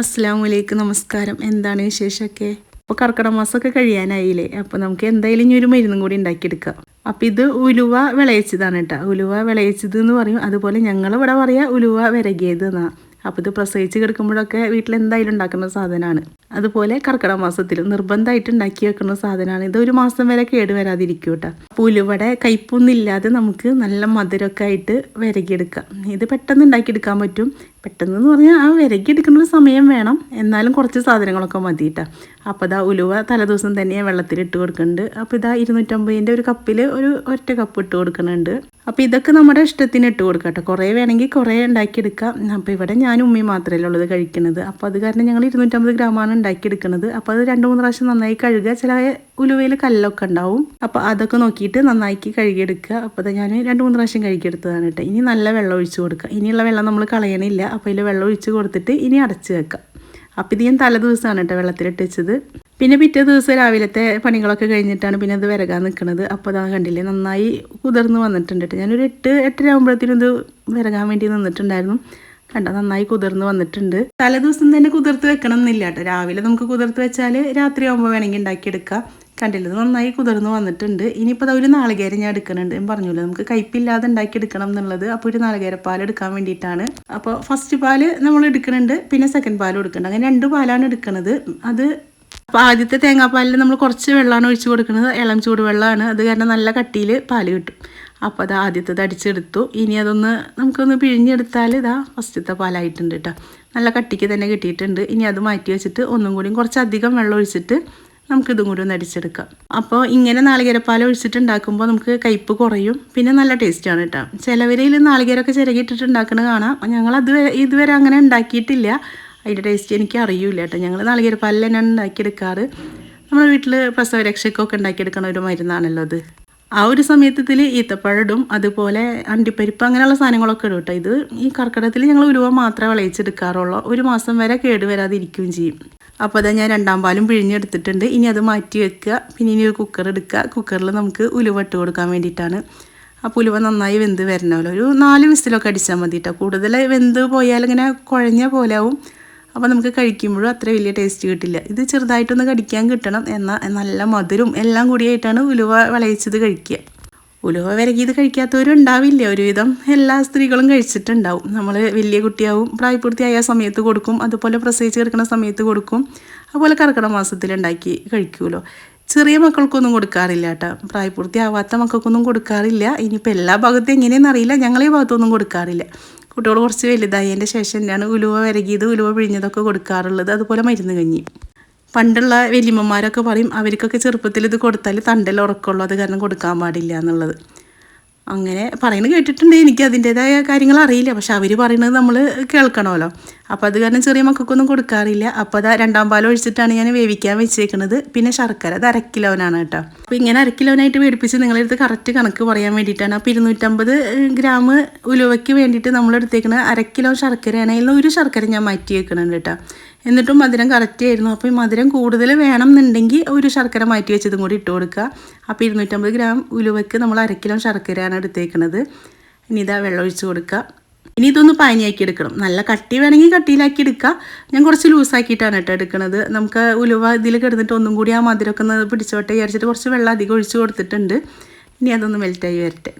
അസ്സാം വലൈക്കും നമസ്കാരം. എന്താണ് വിശേഷമൊക്കെ? അപ്പോൾ കർക്കിടക മാസമൊക്കെ കഴിയാനായില്ലേ? അപ്പോൾ നമുക്ക് എന്തായാലും ഇനി ഒരു മരുന്നും കൂടി ഉണ്ടാക്കിയെടുക്കാം. അപ്പോൾ ഇത് ഉലുവ വിളയിച്ചതാണ് കേട്ടോ. ഉലുവ വിളയിച്ചത് എന്ന് പറയും. അതുപോലെ ഞങ്ങളിവിടെ പറയാ ഉലുവ വിരകിയത് എന്നാണ് അപ്പോൾ ഇത് പ്രസവിച്ച് കിടക്കുമ്പോഴൊക്കെ വീട്ടിൽ എന്തായാലും ഉണ്ടാക്കുന്ന സാധനമാണ്. അതുപോലെ കർക്കിടക മാസത്തിൽ നിർബന്ധമായിട്ട് ഉണ്ടാക്കി വെക്കുന്ന സാധനമാണ്. ഇത് ഒരു മാസം വരെ കേട് വരാതിരിക്കും കേട്ടോ. ഉലുവയുടെ കയ്പൊന്നും ഇല്ലാതെ നമുക്ക് നല്ല മധുരമൊക്കെ ആയിട്ട് വിരകിയെടുക്കാം. ഇത് പെട്ടെന്ന് ഉണ്ടാക്കിയെടുക്കാൻ പറ്റും. പെട്ടെന്ന് പറഞ്ഞാൽ ആ വിരകിയെടുക്കുന്ന സമയം വേണം. എന്നാലും കുറച്ച് സാധനങ്ങളൊക്കെ മതി കേട്ടോ അപ്പോൾ ഇതാ ഉലുവ തലേദിവസം തന്നെ വെള്ളത്തിൽ ഇട്ട് കൊടുക്കുന്നുണ്ട് അപ്പോൾ ഇതാ ഇരുന്നൂറ്റമ്പതിന്റെ ഒരു കപ്പിൽ ഒരു ഒറ്റ കപ്പ് ഇട്ട് കൊടുക്കുന്നുണ്ട് അപ്പോൾ ഇതൊക്കെ നമ്മുടെ ഇഷ്ടത്തിന് ഇട്ട് കൊടുക്കാം കേട്ടോ കുറേ വേണമെങ്കിൽ കുറേ ഉണ്ടാക്കിയെടുക്കാം. അപ്പോൾ ഇവിടെ ഞാനും ഉമ്മയും മാത്രമല്ലേ ഉള്ളത് കഴിക്കുന്നത് അപ്പോൾ അത് കാരണം ഞങ്ങൾ ഇരുന്നൂറ്റമ്പത് ഗ്രാമാണ് ഉണ്ടാക്കിയെടുക്കുന്നത് അപ്പോൾ അത് രണ്ട് മൂന്ന് പ്രാവശ്യം നന്നായി കഴുകുക. ചില ഉലുവയിൽ കല്ലൊക്കെ ഉണ്ടാവും. അപ്പോൾ അതൊക്കെ നോക്കിയിട്ട് നന്നാക്കി കഴുകിയെടുക്കുക. അപ്പോൾ ഞാൻ രണ്ട് മൂന്ന് പ്രാവശ്യം കഴുകിയെടുത്തതാണ് കേട്ടോ. ഇനി നല്ല വെള്ളം ഒഴിച്ച് കൊടുക്കുക. ഇനിയുള്ള വെള്ളം നമ്മൾ കളയണില്ല. അപ്പോൾ അതിൽ വെള്ളം ഒഴിച്ച് കൊടുത്തിട്ട് ഇനി അടച്ച് വെക്കാം അപ്പോൾ ഇത് ഞാൻ തലേ ദിവസമാണ് കേട്ടോ വെള്ളത്തിലിട്ട് വെച്ചത്. പിന്നെ പിറ്റേ ദിവസം രാവിലത്തെ പണികളൊക്കെ കഴിഞ്ഞിട്ടാണ് പിന്നെ അത് വിരകാൻ നിൽക്കുന്നത് അപ്പോൾ അതാ കണ്ടില്ലേ നന്നായി കുതിർന്ന് വന്നിട്ടുണ്ട് കേട്ടോ. ഞാനൊരു എട്ട് എട്ടര ആകുമ്പോഴത്തേനും ഇത് വിരകാൻ വേണ്ടി നിന്നിട്ടുണ്ടായിരുന്നു. കണ്ട നന്നായി കുതിർന്ന് വന്നിട്ടുണ്ട്. തലേ ദിവസം തന്നെ കുതിർത്ത് വെക്കണം എന്നില്ല കേട്ടോ. രാവിലെ നമുക്ക് കുതിർത്ത് വെച്ചാൽ രാത്രി ആകുമ്പോൾ വേണമെങ്കിൽ ഉണ്ടാക്കിയെടുക്കാം. കണ്ടില്ല? ഇത് നന്നായി കുതിർന്ന് വന്നിട്ടുണ്ട്. ഇനിയിപ്പോൾ ഒരു നാളികേരം ഞാൻ എടുക്കുന്നുണ്ട്. ഞാൻ പറഞ്ഞല്ലോ നമുക്ക് കയ്പില്ലാതെ ഉണ്ടാക്കിയെടുക്കണം എന്നുള്ളത്. അപ്പോൾ ഒരു നാളികേരപ്പാൽ എടുക്കാൻ വേണ്ടിയിട്ടാണ്. അപ്പോൾ ഫസ്റ്റ് പാൽ നമ്മൾ എടുക്കുന്നുണ്ട് പിന്നെ സെക്കൻഡ് പാലും എടുക്കുന്നുണ്ട്. അങ്ങനെ രണ്ട് പാലാണ് എടുക്കുന്നത്. അത് അപ്പോൾ ആദ്യത്തെ തേങ്ങാപ്പാലിൽ നമ്മൾ കുറച്ച് വെള്ളമാണ് ഒഴിച്ച് കൊടുക്കുന്നത്. ഇളം ചൂട് വെള്ളമാണ് അത് കാരണം നല്ല കട്ടിയിൽ പാൽ കിട്ടും. അപ്പോൾ അത് ആദ്യത്തേത് അടിച്ചെടുത്തു. ഇനി അതൊന്ന് നമുക്കൊന്ന് പിഴിഞ്ഞെടുത്താൽ ഇതാ ഫസ്റ്റത്തെ പാലായിട്ടുണ്ട് കേട്ടോ നല്ല കട്ടിക്ക് തന്നെ കിട്ടിയിട്ടുണ്ട്. ഇനി അത് മാറ്റി വെച്ചിട്ട് ഒന്നും കൂടിയും കുറച്ചധികം വെള്ളം ഒഴിച്ചിട്ട് നമുക്ക് ഇതും കൂടി ഒന്ന് അടിച്ചെടുക്കാം. അപ്പോൾ ഇങ്ങനെ നാളികേരപ്പാൽ ഒഴിച്ചിട്ടുണ്ടാക്കുമ്പോൾ നമുക്ക് കയ്പ്പ് കുറയും. പിന്നെ നല്ല ടേസ്റ്റാണ് കേട്ടോ ചിലവരിൽ നാളികേരമൊക്കെ ചിരകിയിട്ടിട്ട് കാണാം. കാണാം അത് ഇതുവരെ അങ്ങനെ ഉണ്ടാക്കിയിട്ടില്ല. അതിന്റെ ടേസ്റ്റ് എനിക്ക് അറിയില്ല കേട്ടോ ഞങ്ങൾ നാളികേരപ്പാലിൽ തന്നെയാണ് ഉണ്ടാക്കിയെടുക്കാറ്. നമ്മുടെ വീട്ടിൽ പ്രസവരക്ഷയ്ക്കൊക്കെ ഉണ്ടാക്കിയെടുക്കണ ഒരു മരുന്നാണല്ലോ അത്. ആ ഒരു സമയത്ത് ഇതിൽ ഈത്തപ്പഴം അതുപോലെ അണ്ടിപ്പരിപ്പ് അങ്ങനെയുള്ള സാധനങ്ങളൊക്കെ ഇടും കേട്ടോ ഇത് ഈ കർക്കിടത്തിൽ ഞങ്ങൾ ഉരുവ മാത്രമേ വിളയിച്ചെടുക്കാറുള്ളൂ. ഒരു മാസം വരെ കേടുവരാതിരിക്കുകയും ചെയ്യും. അപ്പോൾ അതാ ഞാൻ രണ്ടാം പാലും പിഴിഞ്ഞെടുത്തിട്ടുണ്ട് ഇനി അത് മാറ്റി വെക്കുക. പിന്നെ ഇനി ഒരു കുക്കർ എടുക്കുക. കുക്കറിൽ നമുക്ക് ഉലുവ ഇട്ട് കൊടുക്കാൻ വേണ്ടിയിട്ടാണ്. അപ്പോൾ ഉലുവ നന്നായി വെന്ത് വരണമല്ലോ. ഒരു നാല് വിസിലൊക്കെ അടിച്ചാൽ മതി കേട്ടോ കൂടുതൽ വെന്ത് പോയാൽ ഇങ്ങനെ കുഴഞ്ഞ പോലെ ആവും. അപ്പോൾ നമുക്ക് കഴിക്കുമ്പോഴും അത്ര വലിയ ടേസ്റ്റ് കിട്ടില്ല. ഇത് ചെറുതായിട്ടൊന്ന് കടിക്കാൻ കിട്ടണം. എന്നാൽ നല്ല മധുരം എല്ലാം കൂടിയായിട്ടാണ് ഉലുവ വിളയിച്ചത് കഴിക്കുക. ഉലുവ വിരകിയത് കഴിക്കാത്തവരും ഉണ്ടാവില്ല ഒരുവിധം എല്ലാ സ്ത്രീകളും കഴിച്ചിട്ടുണ്ടാവും. നമ്മൾ വലിയ കുട്ടിയാവും പ്രായപൂർത്തിയായ സമയത്ത് കൊടുക്കും അതുപോലെ പ്രസവിച്ച് കിടക്കുന്ന സമയത്ത് കൊടുക്കും. അതുപോലെ കർക്കിടക മാസത്തിൽ ഉണ്ടാക്കി കഴിക്കുമല്ലോ ചെറിയ മക്കൾക്കൊന്നും കൊടുക്കാറില്ല കേട്ടോ പ്രായപൂർത്തിയാവാത്ത മക്കൾക്കൊന്നും കൊടുക്കാറില്ല. ഇനിയിപ്പോൾ എല്ലാ ഭാഗത്തും എങ്ങനെയെന്ന് അറിയില്ല. ഞങ്ങളെ ഭാഗത്തൊന്നും കൊടുക്കാറില്ല. കുട്ടികൾ കുറച്ച് വലുതായതിന്റെ ശേഷം തന്നെയാണ് ഉലുവ വിരകിയത് ഉലുവ പിഴിഞ്ഞതൊക്കെ കൊടുക്കാറുള്ളത്. അതുപോലെ മരുന്ന് കഞ്ഞി. പണ്ടുള്ള വലിയമ്മമാരൊക്കെ പറയും അവർക്കൊക്കെ ചെറുപ്പത്തിൽ ഇത് കൊടുത്താൽ തണ്ടൽ ഉറക്കമുള്ളൂ അത് കാരണം കൊടുക്കാൻ പാടില്ല എന്നുള്ളത്. അങ്ങനെ പറയുന്നത് കേട്ടിട്ടുണ്ട്. എനിക്ക് അതിന്റേതായ കാര്യങ്ങൾ അറിയില്ല. പക്ഷെ അവർ പറയുന്നത് നമ്മൾ കേൾക്കണമല്ലോ. അപ്പോൾ അത് കാരണം ചെറിയ മക്കൾക്കൊന്നും കൊടുക്കാറില്ല. അപ്പോൾ അത് രണ്ടാം പാൽ ഒഴിച്ചിട്ടാണ് ഞാൻ വേവിക്കാൻ വെച്ചേക്കുന്നത് പിന്നെ ശർക്കര. അത് അരക്കിലോനാണ് കേട്ടോ. അപ്പോൾ ഇങ്ങനെ അരക്കിലോനായിട്ട് വേടിപ്പിച്ച് നിങ്ങളെടുത്ത് കറക്റ്റ് കണക്ക് പറയാൻ വേണ്ടിയിട്ടാണ്. അപ്പോൾ ഇരുന്നൂറ്റമ്പത് ഗ്രാം ഉലുവയ്ക്ക് വേണ്ടിയിട്ട് നമ്മൾ എടുത്തേക്കുന്നത് അര കിലോ ശർക്കരയാണ്. അതിൽ ഒരു ശർക്കര ഞാൻ മാറ്റി വെക്കുന്നുണ്ട് കേട്ടോ. എന്നിട്ടും മധുരം കറക്റ്റ് ആയിരുന്നു. അപ്പോൾ ഈ മധുരം കൂടുതൽ വേണം എന്നുണ്ടെങ്കിൽ ഒരു ശർക്കര മാറ്റി വെച്ചതും കൂടി ഇട്ട് കൊടുക്കുക. അപ്പോൾ ഇരുന്നൂറ്റമ്പത് ഗ്രാം ഉലുവയ്ക്ക് നമ്മൾ അരക്കിലോ കിലോ ശർക്കരയാണ് എടുത്തേക്കുന്നത് ഇനി ഇതാ വെള്ളം ഒഴിച്ച് കൊടുക്കുക. ഇനി ഇതൊന്ന് പാനിയാക്കി എടുക്കണം. നല്ല കട്ടി വേണമെങ്കിൽ കട്ടിയിലാക്കി എടുക്കുക ഞാൻ കുറച്ച് ലൂസാക്കിയിട്ടാണ് കേട്ടോ എടുക്കുന്നത് നമുക്ക് ഉലുവ ഇതിൽ കിടന്നിട്ട് ഒന്നും കൂടി ആ മധുരമൊക്കെ ഒന്ന് പിടിച്ചോട്ടെ വിചാരിച്ചിട്ട് കുറച്ച് വെള്ളം അധികം ഒഴിച്ച് കൊടുത്തിട്ടുണ്ട്. ഇനി അതൊന്ന് മെൽറ്റായി വരട്ടെ.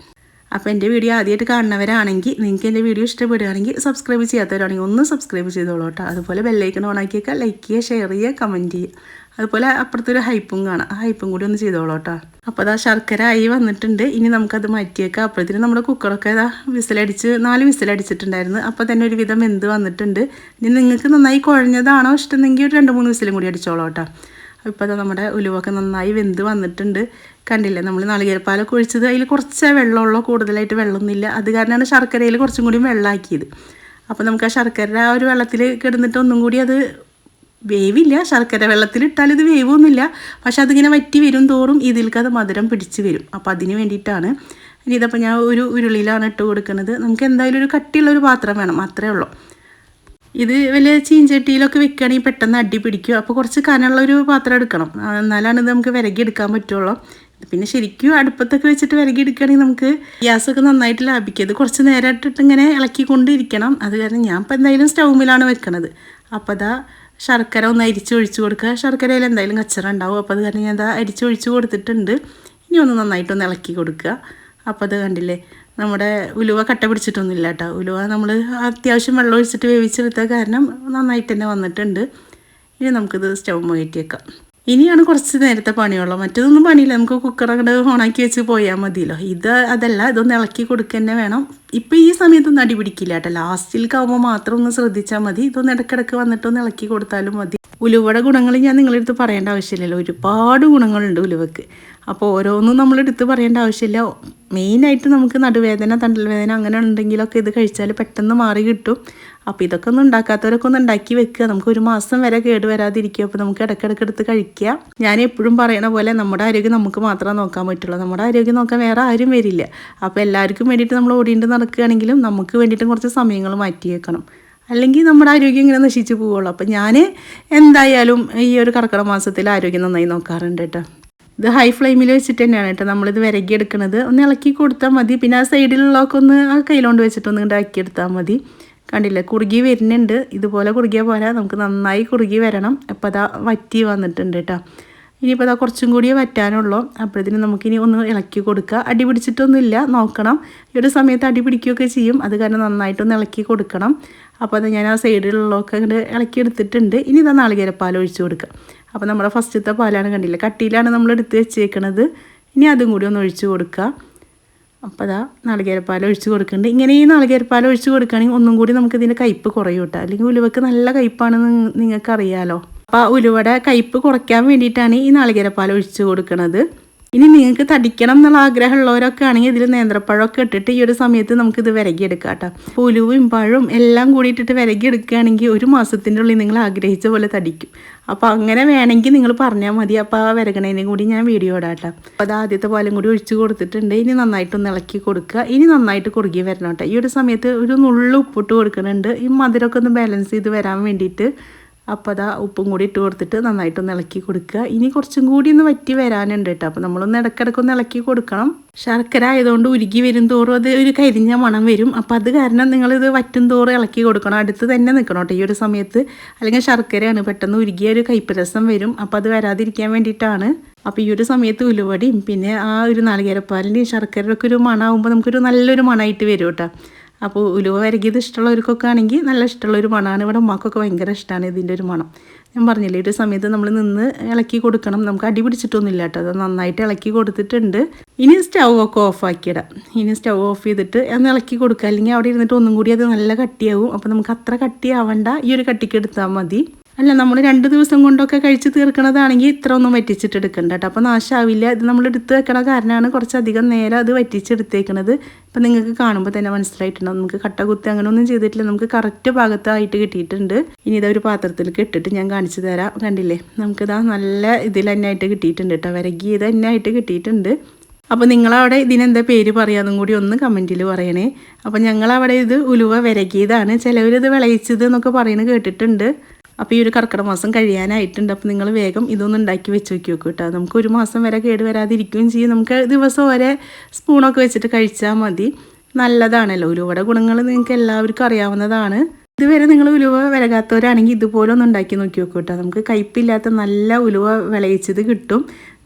അപ്പോൾ എന്റെ വീഡിയോ ആദ്യമായിട്ട് കാണുന്നവരാണെങ്കിൽ നിങ്ങൾക്ക് എന്റെ വീഡിയോ ഇഷ്ടപ്പെടുകയാണെങ്കിൽ സബ്സ്ക്രൈബ് ചെയ്യാത്തവരാണെങ്കിൽ ഒന്ന് സബ്സ്ക്രൈബ് ചെയ്തോളൂ കേട്ടോ. അതുപോലെ ബെല്ലൈക്കൺ ഓൺ ആക്കിയേക്കുക ലൈക്ക് ചെയ്യുക ഷെയർ ചെയ്യുക കമന്റ് ചെയ്യുക. അതുപോലെ അപ്പുറത്തൊരു ഹൈപ്പും കാണാം. ആ ഹൈപ്പും കൂടി ഒന്ന് ചെയ്തോളൂ കേട്ടോ. അപ്പോൾ അതാ ശർക്കര ആയി വന്നിട്ടുണ്ട്. ഇനി നമുക്കത് മാറ്റിയേക്കാം. അപ്പോഴത്തേനും നമ്മുടെ കുക്കറൊക്കെ ഇതാ വിസിലടിച്ച് നാല് വിസിലടിച്ചിട്ടുണ്ടായിരുന്നു. അപ്പോൾ തന്നെ ഒരു വിധം വെന്ത് വന്നിട്ടുണ്ട്. ഇനി നിങ്ങൾക്ക് നന്നായി കുഴഞ്ഞതാണോ ഇഷ്ടമെങ്കിൽ ഒരു രണ്ട് മൂന്ന് വിസിലും കൂടി അടിച്ചോളൂ കേട്ടോ. ഇപ്പോൾ നമ്മുടെ ഉലുവൊക്കെ നന്നായി വെന്ത് വന്നിട്ടുണ്ട്. കണ്ടില്ലേ? നമ്മൾ നാളികേരപ്പാലൊക്കെ ഒഴിച്ചത് അതിൽ കുറച്ച് വെള്ളമുള്ളൂ കൂടുതലായിട്ട് വെള്ളമൊന്നുമില്ല. അത് കാരണമാണ് ശർക്കരയിൽ കുറച്ചും കൂടി വെള്ളമാക്കിയത്. അപ്പോൾ നമുക്ക് ആ ശർക്കര ആ ഒരു വെള്ളത്തിൽ കിടന്നിട്ട് ഒന്നും കൂടി അത് വേവില്ല. ശർക്കര വെള്ളത്തിൽ ഇട്ടാൽ ഇത് വേവൊന്നുമില്ല. പക്ഷെ അതിങ്ങനെ വറ്റി വരും തോറും ഇതിൽക്ക് അത് മധുരം പിടിച്ച് വരും. അപ്പോൾ അതിന് വേണ്ടിയിട്ടാണ്. ഇനി ഇതപ്പോൾ ഞാൻ ഒരു ഉരുളിയിലാണ് ഇട്ട് കൊടുക്കുന്നത്. നമുക്ക് എന്തായാലും ഒരു കട്ടിയുള്ള ഒരു പാത്രം വേണം. അത്രേ ഉള്ളൂ. ഇത് വലിയ ചീഞ്ചട്ടിയിലൊക്കെ വെക്കുകയാണെങ്കിൽ പെട്ടെന്ന് അടി പിടിക്കും. അപ്പോൾ കുറച്ച് കനമുള്ള ഒരു പാത്രം എടുക്കണം. എന്നാലാണ് ഇത് നമുക്ക് വിരകി എടുക്കാൻ പറ്റുള്ളൂ. പിന്നെ ശരിക്കും അടുപ്പത്തൊക്കെ വെച്ചിട്ട് വിരകി എടുക്കുകയാണെങ്കിൽ നമുക്ക് ഗ്യാസൊക്കെ നന്നായിട്ട് ലാഭിക്കും. ഇത് കുറച്ച് നേരം ഇട്ടിട്ട് ഇങ്ങനെ ഇളക്കിക്കൊണ്ടിരിക്കണം. അത് കാരണം ഞാൻ ഇപ്പോൾ എന്തായാലും സ്റ്റൗമിലാണ് വെക്കണത്. അപ്പോൾ അതാ ശർക്കര ഒന്ന് അരിച്ചൊഴിച്ച് കൊടുക്കുക. ശർക്കരയിൽ എന്തായാലും കച്ചറ ഉണ്ടാവും. അപ്പോൾ അത് കാരണം ഞാൻ അതാ അരിച്ചൊഴിച്ച് കൊടുത്തിട്ടുണ്ട്. ഇനി ഒന്ന് നന്നായിട്ടൊന്ന് ഇളക്കി കൊടുക്കുക. അപ്പോൾ അത് കണ്ടില്ലേ നമ്മുടെ ഉലുവ കട്ട പിടിച്ചിട്ടൊന്നുമില്ല കേട്ടോ. ഉലുവ നമ്മൾ അത്യാവശ്യം വെള്ളം ഒഴിച്ചിട്ട് വേവിച്ചെടുത്ത കാരണം നന്നായിട്ട് തന്നെ വന്നിട്ടുണ്ട്. ഇനി നമുക്കിത് സ്റ്റൗ കയറ്റി വെക്കാം. ഇനിയാണ് കുറച്ച് നേരത്തെ പണിയുള്ളൂ. മറ്റൊന്നും പണിയില്ല. നമുക്ക് കുക്കർ അങ്ങോട്ട് ഓണാക്കി വെച്ച് പോയാൽ മതിയല്ലോ. ഇത് അതല്ല ഇതൊന്ന് ഇളക്കി കൊടുക്കുക തന്നെ വേണം. ഇപ്പം ഈ സമയത്തൊന്നും അടി പിടിക്കില്ല കേട്ടോ. ലാസ്റ്റിലേക്കാവുമ്പോൾ മാത്രം ഒന്ന് ശ്രദ്ധിച്ചാൽ മതി. ഇതൊന്ന് ഇടയ്ക്കിടയ്ക്ക് വന്നിട്ടൊന്ന് ഇളക്കി കൊടുത്താലും മതി. ഉലുവയുടെ ഗുണങ്ങൾ ഞാൻ നിങ്ങളുടെ അടുത്ത് പറയേണ്ട ആവശ്യമില്ലല്ലോ. ഒരുപാട് ഗുണങ്ങളുണ്ട് ഉലുവയ്ക്ക് അപ്പോൾ ഓരോന്നും നമ്മൾ എടുത്ത് പറയേണ്ട ആവശ്യമില്ല. മെയിനായിട്ട് നമുക്ക് നടുവേദന തണ്ടൽ വേദന അങ്ങനെ ഉണ്ടെങ്കിലൊക്കെ ഇത് കഴിച്ചാൽ പെട്ടെന്ന് മാറി കിട്ടും. അപ്പോൾ ഇതൊക്കെ ഒന്നും ഉണ്ടാക്കാത്തവരൊക്കെ ഒന്ന് ഉണ്ടാക്കി വെക്കുക. നമുക്ക് ഒരു മാസം വരെ കേട് വരാതിരിക്കുക. അപ്പോൾ നമുക്ക് ഇടയ്ക്കിടയ്ക്ക് എടുത്ത് കഴിക്കുക. ഞാൻ എപ്പോഴും പറയുന്ന പോലെ നമ്മുടെ ആരോഗ്യം നമുക്ക് മാത്രം നോക്കാൻ പറ്റുള്ളൂ. നമ്മുടെ ആരോഗ്യം നോക്കാൻ വേറെ ആരും വരില്ല. അപ്പോൾ എല്ലാവർക്കും വേണ്ടിയിട്ട് നമ്മൾ ഓടിയിട്ട് നടക്കുകയാണെങ്കിലും നമുക്ക് വേണ്ടിയിട്ടും കുറച്ച് സമയങ്ങൾ മാറ്റി വെക്കണം. അല്ലെങ്കിൽ നമ്മുടെ ആരോഗ്യം ഇങ്ങനെ നശിച്ചു പോവുള്ളൂ അപ്പം ഞാൻ എന്തായാലും ഈ ഒരു കർക്കിടക മാസത്തിൽ ആരോഗ്യം നന്നായി നോക്കാറുണ്ട് കേട്ടോ. ഇത് ഹൈ ഫ്ലെയിമിൽ വെച്ചിട്ട് തന്നെയാണ് കേട്ടോ നമ്മളിത് വിരകി എടുക്കുന്നത് ഒന്ന് ഇളക്കി കൊടുത്താൽ മതി. പിന്നെ ആ സൈഡിലുള്ളതൊക്കെ ഒന്ന് ആ കയ്യിലോണ്ട് ഇണ്ടാക്കി എടുത്താൽ മതി. കണ്ടില്ലേ? കുറുകി വരുന്നുണ്ട്. ഇതുപോലെ കുറുകിയ പോലെ നമുക്ക് നന്നായി കുറുകി വരണം. അപ്പോൾ അതാ വറ്റി വന്നിട്ടുണ്ട് കേട്ടോ ഇനിയിപ്പോൾ അതാ കുറച്ചും കൂടി വറ്റാനുള്ളൂ. അപ്പോഴത്തേനും നമുക്കിനി ഒന്ന് ഇളക്കി കൊടുക്കുക അടി പിടിച്ചിട്ടൊന്നുമില്ല. നോക്കണം. ഈ ഒരു സമയത്ത് അടി പിടിക്കുകയൊക്കെ ചെയ്യും. അത് കാരണം നന്നായിട്ടൊന്ന് ഇളക്കി കൊടുക്കണം. അപ്പോൾ അത് ഞാൻ ആ സൈഡിലുള്ളതൊക്കെ അങ്ങോട്ട് ഇളക്കി എടുത്തിട്ടുണ്ട്. ഇനി ഇതാ നാളികേരപ്പാൽ ഒഴിച്ചു കൊടുക്കുക അപ്പോൾ നമ്മുടെ ഫസ്റ്റത്തെ പാലാണ് കണ്ടില്ല? കട്ടിയിലാണ് നമ്മൾ എടുത്ത് വെച്ചേക്കണത്. ഇനി അതും കൂടി ഒന്ന് ഒഴിച്ചു കൊടുക്കുക അപ്പോൾ അതാ നാളികേരപ്പാൽ ഒഴിച്ച് കൊടുക്കുന്നുണ്ട് ഇങ്ങനെ ഈ നാളികേരപ്പാൽ ഒഴിച്ച് കൊടുക്കുകയാണെങ്കിൽ ഒന്നും കൂടി നമുക്ക് ഇതിന്റെ കയ്പ്പ് കുറയും കേട്ടോ. അല്ലെങ്കിൽ ഉലുവക്ക് നല്ല കയ്പ്പാണെന്ന് നിങ്ങൾക്ക് അറിയാലോ അപ്പോൾ ഉലുവയുടെ കയ്പ്പ് കുറയ്ക്കാൻ വേണ്ടിയിട്ടാണ് ഈ നാളികേരപ്പാൽ ഒഴിച്ച് കൊടുക്കുന്നത് ഇനി നിങ്ങൾക്ക് തടിക്കണം എന്നുള്ള ആഗ്രഹമുള്ളവരൊക്കെ ആണെങ്കിൽ ഇതിൽ നേന്ത്രപ്പഴമൊക്കെ ഇട്ടിട്ട് ഈ ഒരു സമയത്ത് നമുക്ക് ഇത് വിരകിയെടുക്കാം കേട്ടോ. ഉലുവും പഴവും എല്ലാം കൂടി ഇട്ടിട്ട് വിരകിയെടുക്കുകയാണെങ്കിൽ ഒരു മാസത്തിന്റെ ഉള്ളിൽ നിങ്ങൾ ആഗ്രഹിച്ച പോലെ തടിക്കും. അപ്പോൾ അങ്ങനെ വേണമെങ്കിൽ നിങ്ങൾ പറഞ്ഞാൽ മതി. അപ്പോൾ ആ വിരകണേനും കൂടി ഞാൻ വീഡിയോ ഇടാം കേട്ടോ. അപ്പോൾ അത് ആദ്യത്തെ പാലും കൂടി ഒഴിച്ച് കൊടുത്തിട്ടുണ്ട്. ഇനി നന്നായിട്ടൊന്ന് ഇളക്കി കൊടുക്കുക. ഇനി നന്നായിട്ട് കുറുകി വരണം കേട്ടോ. ഈ ഒരു സമയത്ത് ഒരു നുള്ളു ഉപ്പിട്ട് കൊടുക്കുന്നുണ്ട്. ഈ മധുരമൊക്കെ ഒന്ന് ബാലൻസ് ചെയ്ത് വരാൻ വേണ്ടിയിട്ട് അപ്പോൾ അതാ ഉപ്പും കൂടി ഇട്ട് കൊടുത്തിട്ട് നന്നായിട്ടൊന്ന് ഇളക്കി കൊടുക്കുക. ഇനി കുറച്ചും കൂടി ഒന്ന് വറ്റി വരാനുണ്ട് കേട്ടോ. അപ്പോൾ നമ്മളൊന്ന് ഇടയ്ക്കിടയ്ക്ക് ഒന്ന് ഇളക്കി കൊടുക്കണം. ശർക്കര ആയതുകൊണ്ട് ഉരുകി വരും തോറും അത് ഒരു കരിഞ്ഞ മണം വരും. അപ്പോൾ അത് കാരണം നിങ്ങളിത് വറ്റും തോറും ഇളക്കി കൊടുക്കണം. അടുത്ത് തന്നെ നിൽക്കണം കേട്ടോ ഈ ഒരു സമയത്ത്. അല്ലെങ്കിൽ ശർക്കരയാണ് പെട്ടെന്ന് ഉരുകിയ ഒരു കയ്പ്പരസം വരും. അപ്പോൾ അത് വരാതിരിക്കാൻ വേണ്ടിയിട്ടാണ്. അപ്പോൾ ഈ ഒരു സമയത്ത് ഉലുവടിയും പിന്നെ ആ ഒരു നാളികേരപ്പാലിന്റെയും ശർക്കരയൊക്കെ ഒരു മണമാകുമ്പോൾ നമുക്കൊരു നല്ലൊരു മണമായിട്ട് വരും കേട്ടോ. അപ്പോൾ ഉലുവ വരകിയത് ഇഷ്ടമുള്ളവർക്കൊക്കെ ആണെങ്കിൽ നല്ല ഇഷ്ടമുള്ള ഒരു മണമാണ്. ഇവിടെ ഉമ്മാക്കൊക്കെ ഭയങ്കര ഇഷ്ടമാണ് ഇതിന്റെ ഒരു മണം. ഞാൻ പറഞ്ഞില്ലേ ഒരു സമയത്ത് നമ്മൾ നിന്ന് ഇളക്കി കൊടുക്കണം. നമുക്ക് അടി പിടിച്ചിട്ടൊന്നുമില്ല കേട്ടോ. അത് നന്നായിട്ട് ഇളക്കി കൊടുത്തിട്ടുണ്ട്. ഇനി സ്റ്റൗ ഒക്കെ ഓഫ് ആക്കിയിടാം. ഇനി സ്റ്റൗ ഓഫ് ചെയ്തിട്ട് ഒന്ന് ഇളക്കി കൊടുക്കുക. അല്ലെങ്കിൽ അവിടെ ഇരുന്നിട്ട് ഒന്നും കൂടി അത് നല്ല കട്ടിയാവും. അപ്പോൾ നമുക്ക് അത്ര കട്ടിയാവണ്ട. ഈ ഒരു കട്ടിക്ക് എടുത്താൽ മതി. അല്ല നമ്മൾ രണ്ട് ദിവസം കൊണ്ടൊക്കെ കഴിച്ച് തീർക്കണതാണെങ്കിൽ ഇത്ര ഒന്നും വറ്റിച്ചിട്ട് എടുക്കണ്ട കേട്ടോ അപ്പോൾ നാശാവില്ല. ഇത് നമ്മൾ എടുത്ത് വെക്കണ കാരണമാണ് കുറച്ചധികം നേരം അത് വറ്റിച്ചെടുത്തേക്കണത്. ഇപ്പം നിങ്ങൾക്ക് കാണുമ്പോൾ തന്നെ മനസ്സിലായിട്ടുണ്ടോ. നമുക്ക് കട്ട കുത്തി അങ്ങനെയൊന്നും ചെയ്തിട്ടില്ല. നമുക്ക് കറക്റ്റ് ഭാഗത്തായിട്ട് കിട്ടിയിട്ടുണ്ട്. ഇനി ഇതൊരു പാത്രത്തിലേക്ക് ഇട്ടിട്ട് ഞാൻ കാണിച്ചു തരാം. കണ്ടില്ലേ? നമുക്കിതാ നല്ല ഇതിൽ തന്നെ ആയിട്ട് കിട്ടിയിട്ടുണ്ട് കേട്ടോ വിരകി ഇത് തന്നെ ആയിട്ട് കിട്ടിയിട്ടുണ്ട്. അപ്പോൾ നിങ്ങളവിടെ ഇതിനെന്താ പേര് പറയാതും കൂടി ഒന്ന് കമന്റിൽ പറയണേ. അപ്പോൾ ഞങ്ങളവിടെ ഇത് ഉലുവ വിരകിയതാണ്. ചിലവരിത് വിളയിച്ചത് എന്നൊക്കെ പറയുന്നത് കേട്ടിട്ടുണ്ട്. അപ്പോൾ ഈ ഒരു കർക്കിടക മാസം കഴിയാനായിട്ടുണ്ട്. അപ്പോൾ നിങ്ങൾ വേഗം ഇതൊന്നും ഉണ്ടാക്കി വെച്ച് നോക്കി കേട്ടോ. നമുക്ക് ഒരു മാസം വരെ കേട് വരാതിരിക്കുകയും ചെയ്യും. നമുക്ക് ദിവസം ഒരേ സ്പൂണൊക്കെ വെച്ചിട്ട് കഴിച്ചാൽ മതി. നല്ലതാണല്ലോ. ഉലുവയുടെ ഗുണങ്ങൾ നിങ്ങൾക്ക് എല്ലാവർക്കും അറിയാവുന്നതാണ്. ഇതുവരെ നിങ്ങൾ ഉലുവ വിലകാത്തവരാണെങ്കിൽ ഇതുപോലെ ഒന്ന് ഉണ്ടാക്കി നോക്കി നോക്കൂ കേട്ടോ. നമുക്ക് കയ്പില്ലാത്ത നല്ല ഉലുവ വിളയിച്ചത് കിട്ടും.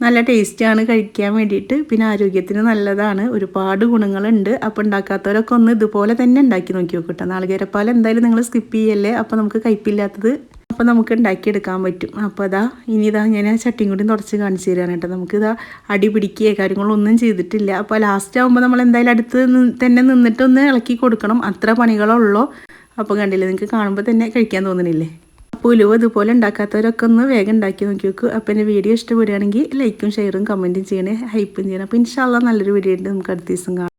നല്ല ടേസ്റ്റാണ് കഴിക്കാൻ വേണ്ടിയിട്ട്. പിന്നെ ആരോഗ്യത്തിന് നല്ലതാണ്. ഒരുപാട് ഗുണങ്ങളുണ്ട്. അപ്പോൾ ഉണ്ടാക്കാത്തവരൊക്കെ ഒന്ന് ഇതുപോലെ തന്നെ ഉണ്ടാക്കി നോക്കി നോക്കൂ കേട്ടോ. നാളികേരപ്പാൽ എന്തായാലും നിങ്ങൾ സ്കിപ്പ് ചെയ്യല്ലേ? അപ്പോൾ നമുക്ക് കയ്പില്ലാത്തത് അപ്പോൾ നമുക്ക് ഉണ്ടാക്കിയെടുക്കാൻ പറ്റും. അപ്പോൾ അതാ ഇനി ഇതാ ഞാൻ ആ ചട്ടിയും കൂടി തുടച്ച് കാണിച്ചു തരാണ് കേട്ടോ. നമുക്കിതാ അടി പിടിക്കുകയോ കാര്യങ്ങളൊന്നും ചെയ്തിട്ടില്ല. അപ്പോൾ ലാസ്റ്റ് ആകുമ്പോൾ നമ്മൾ എന്തായാലും അടുത്ത് തന്നെ നിന്നിട്ട് ഒന്ന് ഇളക്കി കൊടുക്കണം. അത്ര പണികളുള്ളൂ. അപ്പോൾ കണ്ടില്ലേ നിങ്ങൾക്ക് കാണുമ്പോൾ തന്നെ കഴിക്കാൻ തോന്നണില്ലേ? അപ്പോൾ ഉലുവ ഇതുപോലെ ഉണ്ടാക്കാത്തവരൊക്കെ ഒന്ന് വേഗം ഉണ്ടാക്കി നോക്കി നോക്കൂ അപ്പോൾ എന്റെ വീഡിയോ ഇഷ്ടപ്പെടുകയാണെങ്കിൽ ലൈക്കും ഷെയറും കമന്റും ചെയ്യണേ. ഹൈപ്പും ചെയ്യണം. അപ്പോൾ ഇൻഷാല്ല നല്ലൊരു വീഡിയോ ഉണ്ട് നമുക്ക് അടുത്ത ദിവസം കാണാം.